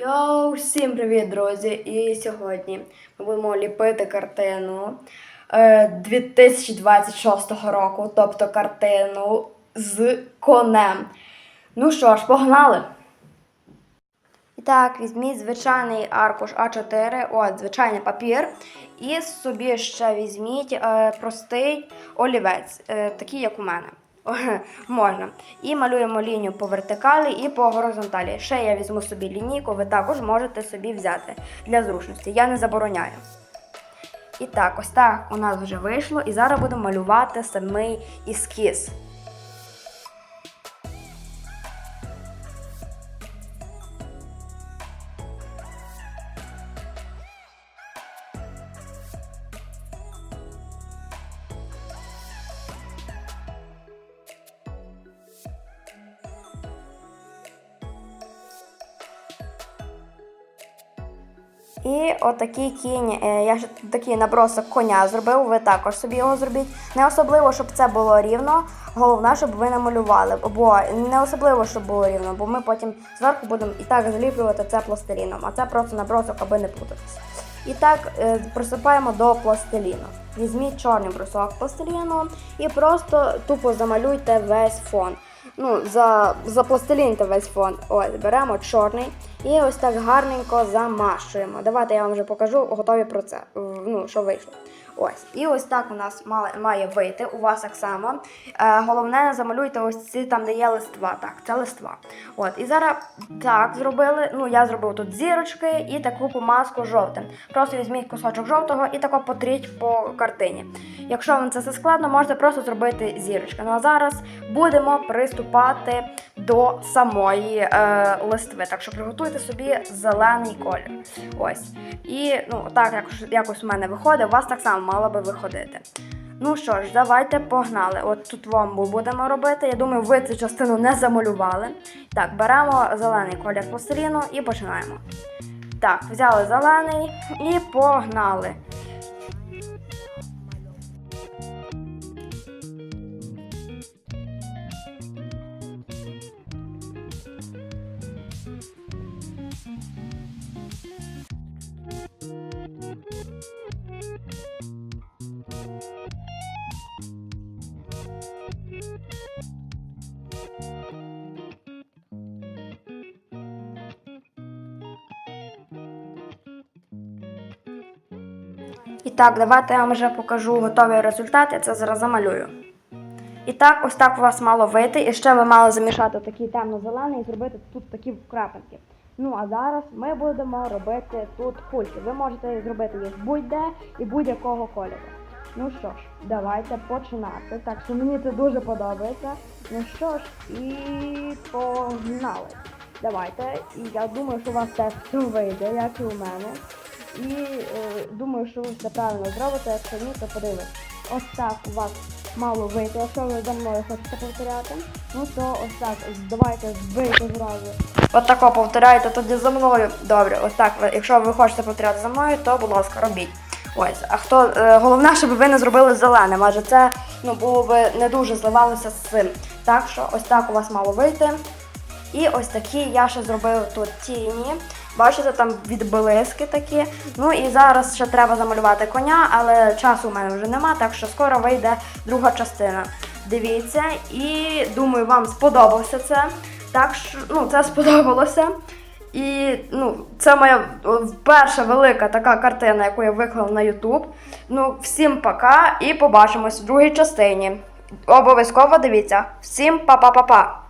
Йоу, всім привіт, друзі! І сьогодні ми будемо ліпити картину е, 2026 року, тобто картину з конем. Ну що ж, погнали! І так, візьміть звичайний аркуш А4, от, звичайний папір. І собі ще візьміть е, простий олівець, е, такий, як у мене. Можна. І малюємо лінію по вертикалі і по горизонталі. Ще я візьму собі лінійку, ви також можете собі взяти для зручності. Я не забороняю. І так, ось так у нас вже вийшло. І зараз будемо малювати самий ескіз. І отакий кінь, е, я ж такий набросок коня зробив, ви також собі його зробіть. Не особливо, щоб це було рівно. Головне, щоб ви намалювали. Бо не особливо, щоб було рівно, бо ми потім зверху будемо і так заліплювати це пластиліном, а це просто набросок, аби не плутатися. І так е, присипаємо до пластиліну. Візьміть чорний брусок пластиліну і просто тупо замалюйте весь фон. Ну, за, за пластилін-то весь фон. Ось, беремо чорний і ось так гарненько замащуємо. Давайте я вам вже покажу готові про це. Ну, що вийшло. Ось. І ось так у нас має, вийти. У вас так само. Е, головне, замалюйте ось ці там, де є листва. Так, це листва. От. І зараз так зробили. Ну, я зробив тут зірочки і таку помазку жовтим. Просто візьміть кусочок жовтого і тако потріть по картині. Якщо вам це все складно, можете просто зробити зірочки. Ну а зараз будемо приступати до самої е, листви. Так що приготуйте собі зелений колір. Ось. І ну, так якось, якось у мене виходить, у вас так само мало би виходити. Ну що ж, давайте погнали. От тут вомбу будемо робити. Я думаю, ви цю частину не замалювали. Так, беремо зелений колір пластиліну і починаємо. Так, взяли зелений і погнали. І так, давайте я вам вже покажу готовий результат, я це зараз замалюю. І так, ось так у вас мало вийти. І ще ви мали замішати такий темно-зелений і зробити тут такі крапинки. Ну а зараз ми будемо робити тут кульки. Ви можете зробити їх будь-де і будь-якого кольору. Ну що ж, давайте починати. Так що мені це дуже подобається. Ну що ж, і погнали. Давайте. І я думаю, що у вас теж все вийде, як і у мене. І е, думаю, що ви все правильно зробите, якщо ні, то подивитесь. Ось так у вас мало вийти. Якщо ви за мною хочете повторяти, ну то ось так, давайте вийти зразу. От тако повторяйте тоді за мною. Добре, ось так. Якщо ви хочете повторяти за мною, то будь ласка, робіть. Ось, а хто е, головне, щоб ви не зробили зеленим, адже це ну було би не дуже зливалося з цим. Так що ось так у вас мало вийти. І ось такі я ще зробив тут тіні. Бачите, там відблиски такі. Ну і зараз ще треба замалювати коня, але часу у мене вже нема, так що скоро вийде друга частина. Дивіться, і думаю, вам сподобалося це. Так що ну, це сподобалося. І ну, це моя перша велика така картина, яку я виклав на YouTube. Ну, всім пока і побачимось в другій частині. Обов'язково дивіться. Всім па-па-па-па!